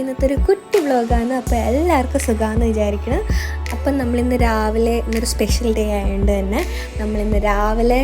ഇന്നത്തെ ഒരു കുട്ടി വ്ളോഗാണ് അപ്പോൾ എല്ലാവർക്കും സുഖമാണെന്ന് വിചാരിക്കണം അപ്പം നമ്മളിന്ന് രാവിലെ ഇന്നൊരു സ്പെഷ്യൽ ഡേ ആയതുകൊണ്ട് തന്നെ നമ്മളിന്ന് രാവിലെ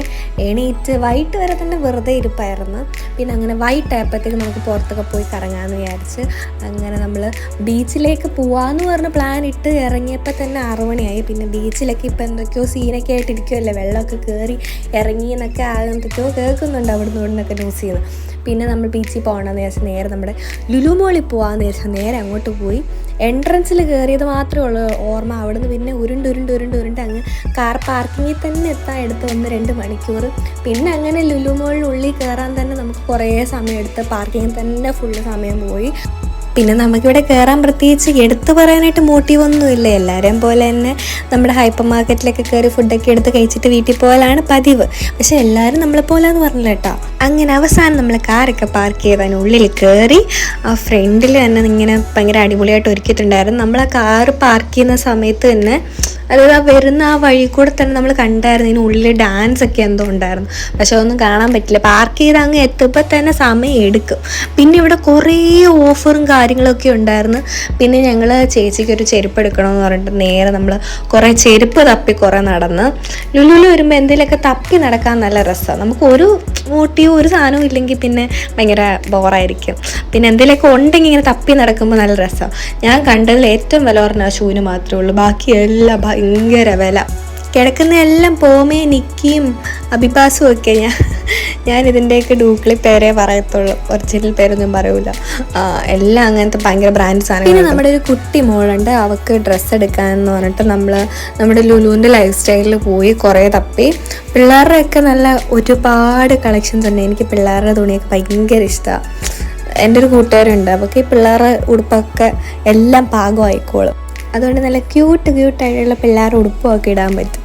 എണീറ്റ് വൈകിട്ട് വരെ തന്നെ വെറുതെ ഇരിപ്പായിരുന്നു. പിന്നെ അങ്ങനെ വൈകിട്ട് ആയപ്പോഴത്തേക്ക് നമുക്ക് പുറത്തൊക്കെ പോയി കറങ്ങാമെന്ന് വിചാരിച്ച് അങ്ങനെ നമ്മൾ ബീച്ചിലേക്ക് പോവാമെന്ന് പറഞ്ഞ പ്ലാൻ ഇട്ട് ഇറങ്ങിയപ്പോൾ തന്നെ ആറുമണിയായി പിന്നെ ബീച്ചിലൊക്കെ ഇപ്പോൾ എന്തൊക്കെയോ സീനൊക്കെ ആയിട്ട് ഇരിക്കുമല്ലേ വെള്ളമൊക്കെ കയറി ഇറങ്ങി എന്നൊക്കെ എന്തൊക്കെയോ കേൾക്കുന്നുണ്ട് അവിടുന്ന് ഇവിടുന്നൊക്കെ ന്യൂസ് ചെയ്യുന്നത്. പിന്നെ നമ്മൾ ബീച്ചിൽ പോകണമെന്ന് വിചാരിച്ചാൽ നേരെ നമ്മുടെ ലുലുമോളിൽ പോകാമെന്ന് വിചാരിച്ചാൽ നേരെ അങ്ങോട്ട് പോയി. എൻട്രൻസിൽ കയറിയത് മാത്രമേ ഉള്ളൂ. ഓർമ്മ അവിടുന്ന് പിന്നെ ഉരുണ്ട് ഉരുണ്ട് ഉരുണ്ട് ഉരുണ്ട് അങ്ങ് കാർ പാർക്കിങ്ങിൽ തന്നെ എത്താൻ എടുത്ത് ഒന്ന് രണ്ട് മണിക്കൂർ പിന്നെ അങ്ങനെ ലുലു മോളിനുള്ളിൽ കയറാൻ തന്നെ നമുക്ക് കുറേ സമയം എടുത്ത് പാർക്കിങ്ങിൽ തന്നെ ഫുള്ള് സമയം പോയി. പിന്നെ നമുക്കിവിടെ കയറാൻ പ്രത്യേകിച്ച് എടുത്തു പറയാനായിട്ട് മോട്ടീവൊന്നുമില്ല എല്ലാവരെയും പോലെ തന്നെ നമ്മുടെ ഹൈപ്പർ മാർക്കറ്റിലൊക്കെ കയറി ഫുഡൊക്കെ എടുത്ത് കഴിച്ചിട്ട് വീട്ടിൽ പോകലാണ് പതിവ്. പക്ഷെ എല്ലാവരും നമ്മളെ പോലെ പറഞ്ഞില്ല കേട്ടോ. അങ്ങനെ അവസാനം നമ്മൾ കാറൊക്കെ പാർക്ക് ചെയ്തതിന് ഉള്ളിൽ കയറി ആ ഫ്രണ്ടിൽ തന്നെ ഇങ്ങനെ ഭയങ്കര അടിപൊളിയായിട്ട് ഒരുക്കിയിട്ടുണ്ടായിരുന്നു. നമ്മൾ ആ കാറ് പാർക്ക് ചെയ്യുന്ന സമയത്ത് തന്നെ അതായത് ആ വരുന്ന ആ വഴി കൂടെ തന്നെ നമ്മൾ കണ്ടായിരുന്നു. ഇതിന് ഉള്ളിൽ ഡാൻസ് ഒക്കെ എന്തോ ഉണ്ടായിരുന്നു. പക്ഷെ അതൊന്നും കാണാൻ പറ്റില്ല. പാർക്ക് ചെയ്ത് അങ്ങ് എത്തുമ്പോൾ തന്നെ സമയം എടുക്കും. പിന്നെ ഇവിടെ കുറേ ഓഫറും കാര്യങ്ങളൊക്കെ ഉണ്ടായിരുന്നു. പിന്നെ ഞങ്ങൾ ചേച്ചിക്ക് ഒരു ചെരുപ്പ് എടുക്കണമെന്ന് പറഞ്ഞിട്ട് നേരെ നമ്മൾ കുറേ ചെരുപ്പ് തപ്പി കുറേ നടന്ന്. ലുലുലു വരുമ്പോൾ എന്തെങ്കിലുമൊക്കെ തപ്പി നടക്കാൻ നല്ല രസമാണ് നമുക്ക് ഒരു മോട്ടീവ് ഒരു സാധനവും ഇല്ലെങ്കിൽ പിന്നെ ഭയങ്കര ബോറായിരിക്കും. പിന്നെ എന്തെങ്കിലുമൊക്കെ ഉണ്ടെങ്കിൽ ഇങ്ങനെ തപ്പി നടക്കുമ്പോൾ നല്ല രസമാണ് ഞാൻ കണ്ടതിൽ ഏറ്റവും വില പറഞ്ഞ ഷൂവിന് മാത്രമേ ഉള്ളൂ. ബാക്കി എല്ലാം ഭയങ്കര വില. കിടക്കുന്ന എല്ലാം പോമേ നിക്കിയും അഭിഭാസും ഒക്കെ ഞാൻ ഞാൻ ഇതിന്റെയൊക്കെ ഡൂക്ലി പേരേ പറയത്തുള്ളൂ. ഒറിജിനൽ പേരൊന്നും പറയൂല. എല്ലാം അങ്ങനത്തെ ഭയങ്കര ബ്രാൻഡ് സാധനം പിന്നെ നമ്മുടെ ഒരു കുട്ടി മോളുണ്ട്. അവൾക്ക് ഡ്രസ്സ് എടുക്കാൻ എന്ന് പറഞ്ഞിട്ട് നമ്മൾ നമ്മുടെ ലുലുവിന്റെ ലൈഫ് സ്റ്റൈലിൽ പോയി കുറേ തപ്പി. പിള്ളേരുടെയൊക്കെ നല്ല ഒരുപാട് കളക്ഷൻസ് ഉണ്ട്. എനിക്ക് പിള്ളേരുടെ തുണിയൊക്കെ ഭയങ്കര ഇഷ്ടമാണ് എന്റെ ഒരു കൂട്ടുകാരുണ്ട് അവൾക്ക് ഈ പിള്ളേരുടെ ഉടുപ്പൊക്കെ എല്ലാം പാകമായിക്കോളും. അതുകൊണ്ട് നല്ല ക്യൂട്ട് ക്യൂട്ടായിട്ടുള്ള പിള്ളേരുടെ ഉടുപ്പും ഒക്കെ ഇടാൻ പറ്റും.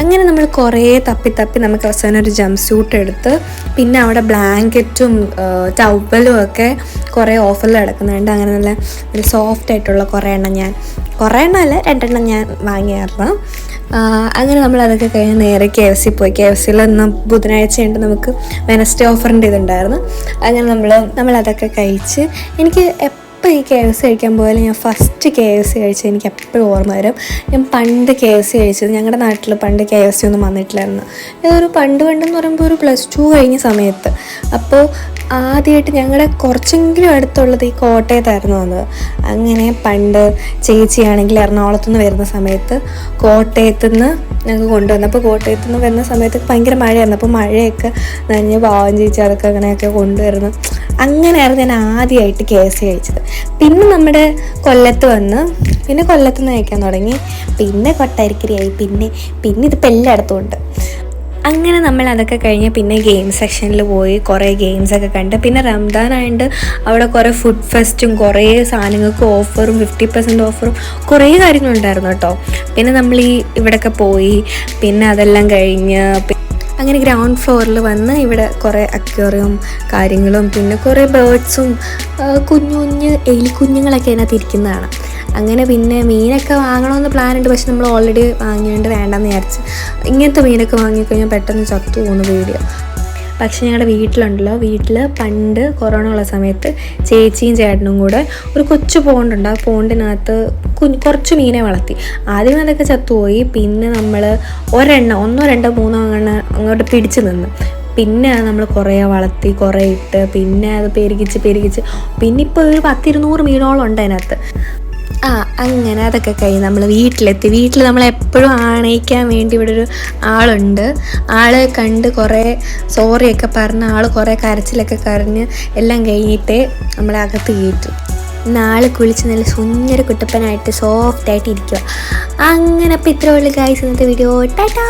അങ്ങനെ നമ്മൾ കുറേ തപ്പി തപ്പി നമുക്ക് അവസാനം ഒരു ജംപ് സ്യൂട്ട് എടുത്ത് പിന്നെ അവിടെ ബ്ലാങ്കറ്റും ടൗബലും ഒക്കെ കുറേ ഓഫറിൽ കിടക്കുന്നുണ്ട്. അങ്ങനെ നല്ല നല്ല സോഫ്റ്റ് ആയിട്ടുള്ള കുറേ എണ്ണം ഞാൻ കുറേ എണ്ണം അല്ല രണ്ടെണ്ണം ഞാൻ വാങ്ങിയായിരുന്നു. അങ്ങനെ നമ്മൾ അതൊക്കെ കഴിഞ്ഞ് നേരെ കെ എഫ് സി പോയി. കെ എഫ് സിയിൽ ഇന്ന് ബുധനാഴ്ച ഉണ്ട് നമുക്ക് വെനസ്ഡേ ഓഫറിന്റെ ഇതുണ്ടായിരുന്നു. അങ്ങനെ നമ്മൾ നമ്മൾ അതൊക്കെ കഴിച്ച് എനിക്ക് എപ്പോൾ ഈ കെ എഫ് സി കഴിക്കാൻ പോയാലും ഞാൻ ഫസ്റ്റ് കെ എഫ് സി കഴിച്ചത് എനിക്ക് എപ്പോഴും ഓർമ്മ വരും. ഞാൻ പണ്ട് കെ എഫ് സി കഴിച്ചത്. ഞങ്ങളുടെ നാട്ടിൽ പണ്ട് കെ എഫ് സി ഒന്നും വന്നിട്ടില്ലായിരുന്നു. ഇതൊരു പണ്ട് പണ്ടെന്ന് പറയുമ്പോൾ ഒരു പ്ലസ് ടു കഴിഞ്ഞ സമയത്ത്. അപ്പോൾ ആദ്യമായിട്ട് ഞങ്ങളുടെ കുറച്ചെങ്കിലും അടുത്തുള്ളത് ഈ കോട്ടയത്തായിരുന്നു വന്നത് അങ്ങനെ പണ്ട് ചേച്ചിയാണെങ്കിൽ എറണാകുളത്തു നിന്ന് വരുന്ന സമയത്ത് കോട്ടയത്തു നിന്ന് ഞങ്ങൾക്ക് കൊണ്ടുവന്നു. അപ്പോൾ കോട്ടയത്തു നിന്ന് വരുന്ന സമയത്ത് ഭയങ്കര മഴയായിരുന്നു. അപ്പോൾ മഴയൊക്കെ നനഞ്ഞ് പാവം ചേച്ചി അതൊക്കെ അങ്ങനെയൊക്കെ കൊണ്ടുവരുന്നു. അങ്ങനെയായിരുന്നു ഞാൻ ആദ്യമായിട്ട് കെ എസ് കഴിച്ചത്. പിന്നെ നമ്മുടെ കൊല്ലത്ത് വന്ന് പിന്നെ കൊല്ലത്ത് നിന്ന് കഴിക്കാൻ തുടങ്ങി. പിന്നെ കൊട്ടാരിക്കരയായി. പിന്നെ പിന്നെ ഇതിപ്പോൾ എല്ലായിടത്തും ഉണ്ട്. അങ്ങനെ നമ്മൾ അതൊക്കെ കഴിഞ്ഞ് പിന്നെ ഗെയിം സെക്ഷനിൽ പോയി കുറേ ഗെയിംസൊക്കെ കണ്ട്. പിന്നെ റംദാൻ ആയതുകൊണ്ട് അവിടെ കുറേ ഫുഡ് ഫെസ്റ്റും കുറേ സാധനങ്ങൾക്ക് ഓഫറും ഫിഫ്റ്റി പെർസെന്റ് ഓഫറും കുറേ കാര്യങ്ങളുണ്ടായിരുന്നു കേട്ടോ പിന്നെ നമ്മൾ ഈ ഇവിടെയൊക്കെ പോയി. പിന്നെ അതെല്ലാം കഴിഞ്ഞ് അങ്ങനെ ഗ്രൗണ്ട് ഫ്ലോറിൽ വന്ന് ഇവിടെ കുറേ അക്വേറിയം കാര്യങ്ങളും പിന്നെ കുറേ ബേർഡ്സും കുഞ്ഞു കുഞ്ഞ് എലി കുഞ്ഞുങ്ങളൊക്കെ അതിനകത്ത് ഇരിക്കുന്നതാണ്. അങ്ങനെ പിന്നെ മീനൊക്കെ വാങ്ങണമെന്ന് പ്ലാൻ ഉണ്ട് പക്ഷെ നമ്മൾ ഓൾറെഡി വാങ്ങിയോണ്ട് വേണ്ടെന്ന് വിചാരിച്ച്. ഇങ്ങനത്തെ മീനൊക്കെ വാങ്ങിക്കഴിഞ്ഞാൽ പെട്ടെന്ന് ചത്തു പോകുന്ന വീഡിയോ പക്ഷേ ഞങ്ങളുടെ വീട്ടിലുണ്ടല്ലോ. വീട്ടിൽ പണ്ട് കൊറോണ ഉള്ള സമയത്ത് ചേച്ചിയും ചേട്ടനും കൂടെ ഒരു കൊച്ചു പോണ്ടുണ്ട്. ആ പോണ്ടിനകത്ത് കുറച്ച് മീനെ വളർത്തി. ആദ്യം അതൊക്കെ ചത്തുപോയി. പിന്നെ നമ്മൾ ഒരെണ്ണം ഒന്നോ രണ്ടോ മൂന്നോ അങ്ങനെ അങ്ങോട്ട് പിടിച്ചു നിന്ന്. പിന്നെ നമ്മൾ കുറേ വളർത്തി കുറേ ഇട്ട്. പിന്നെ അത് പെരുകിച്ച് പെരുകിച്ച്. പിന്നെ ഇപ്പോൾ ഒരു പത്തിരുന്നൂറ് മീനോളം ഉണ്ട് അതിനകത്ത്. ആ അങ്ങനെ അതൊക്കെ കഴിഞ്ഞ് നമ്മൾ വീട്ടിലെത്തി. വീട്ടിൽ നമ്മൾ എപ്പോഴും ആണയിക്കാൻ വേണ്ടി ഇവിടെ ഒരു ആളുണ്ട്. ആളെ കണ്ട് കുറേ സോറിയൊക്കെ പറഞ്ഞ് ആൾ കുറേ കരച്ചിലൊക്കെ കരഞ്ഞ് എല്ലാം കഴിഞ്ഞിട്ടേ നമ്മളെ അകത്ത് കയറ്റും. നാളെ കുളിച്ച് നല്ല സുന്ദര കുട്ടപ്പനായിട്ട് സോഫ്റ്റായിട്ട് ഇരിക്കുക അങ്ങനെ അപ്പോൾ ഇത്രയുള്ള ഗായ്സ് ഇന്നത്തെ വീഡിയോ ടാറ്റാ!